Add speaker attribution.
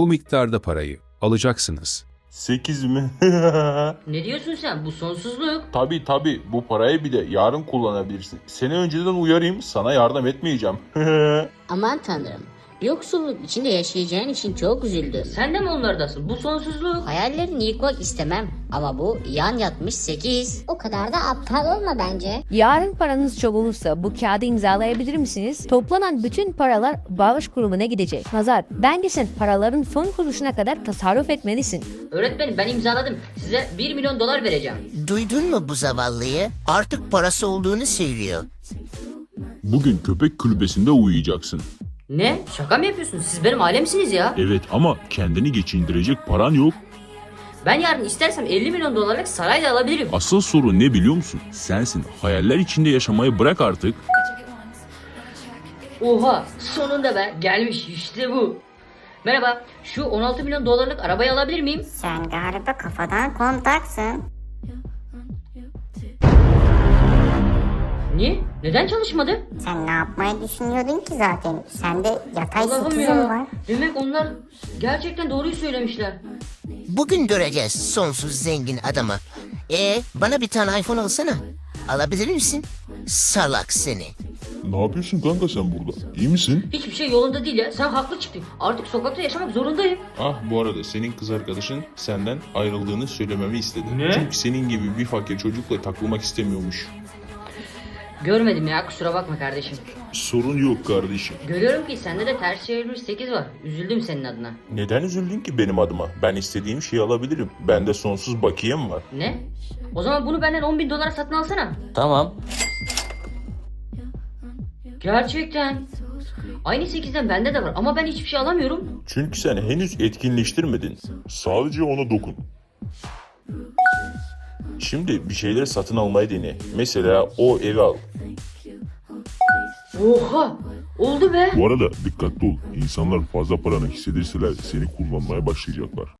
Speaker 1: Bu miktarda parayı alacaksınız.
Speaker 2: 8 mi?
Speaker 3: Ne diyorsun sen? Bu sonsuzluk.
Speaker 2: tabi tabi bu parayı bir de yarın kullanabilirsin. Seni önceden uyarayım sana yardım etmeyeceğim.
Speaker 4: Aman tanrım. Yoksulluk içinde yaşayacağın için çok üzüldüm.
Speaker 3: Sen de mi onlardasın? Bu sonsuzluk.
Speaker 4: Hayallerini yıkmak istemem ama bu yan yatmış 8.
Speaker 5: O kadar da aptal olma bence.
Speaker 6: Yarın paranız çok olursa bu kağıdı imzalayabilir misiniz? Toplanan bütün paralar bağış kurumuna gidecek. Nazar, bence sen paraların son kuruşuna kadar tasarruf etmelisin.
Speaker 3: Öğretmenim ben imzaladım. Size 1 milyon dolar vereceğim.
Speaker 7: Duydun mu bu zavallıyı? Artık parası olduğunu söylüyor.
Speaker 8: Bugün köpek kulübesinde uyuyacaksın.
Speaker 3: Ne? Şaka mı yapıyorsunuz? Siz benim ailemsiniz ya.
Speaker 8: Evet ama kendini geçindirecek paran yok.
Speaker 3: Ben yarın istersem 50 milyon dolarlık saray da alabilirim.
Speaker 8: Asıl sorun ne biliyor musun? Sensin. Hayaller içinde yaşamayı bırak artık.
Speaker 3: Oha sonunda be gelmiş işte bu. Merhaba şu 16 milyon dolarlık arabayı alabilir miyim?
Speaker 5: Sen galiba kafadan kontaksın.
Speaker 3: Niye? Neden çalışmadı?
Speaker 5: Sen ne yapmayı düşünüyordun ki zaten? Sende yatay
Speaker 3: ya.
Speaker 5: var.
Speaker 3: Demek onlar gerçekten doğruyu söylemişler.
Speaker 7: Bugün göreceğiz sonsuz zengin adamı. E bana bir tane iPhone alsana. Alabilir misin? Salak seni.
Speaker 8: Ne yapıyorsun kanka sen burada? İyi misin?
Speaker 3: Hiçbir şey yolunda değil ya. Sen haklı çıktın. Artık sokakta yaşamak zorundayım.
Speaker 2: ah bu arada senin kız arkadaşın senden ayrıldığını söylememi istedi.
Speaker 3: Ne?
Speaker 2: Çünkü senin gibi bir fakir çocukla takılmak istemiyormuş.
Speaker 3: Görmedim ya kusura bakma kardeşim.
Speaker 8: Sorun yok kardeşim.
Speaker 3: Görüyorum ki sende de ters çevrilmiş 8 var. Üzüldüm senin adına.
Speaker 2: Neden üzüldün ki benim adıma? Ben istediğim şeyi alabilirim. Bende sonsuz bakiyem var.
Speaker 3: Ne? O zaman bunu benden 10 bin dolara satın alsana.
Speaker 2: Tamam.
Speaker 3: Gerçekten. Aynı 8'den bende de var ama ben hiçbir şey alamıyorum.
Speaker 2: Çünkü sen henüz etkinleştirmedin. Sadece ona dokun. Şimdi bir şeyleri satın almayı dene. Mesela o evi al.
Speaker 3: Oha! Oldu be.
Speaker 8: Bu arada dikkatli ol. İnsanlar fazla paranı hissedirseler seni kullanmaya başlayacaklar.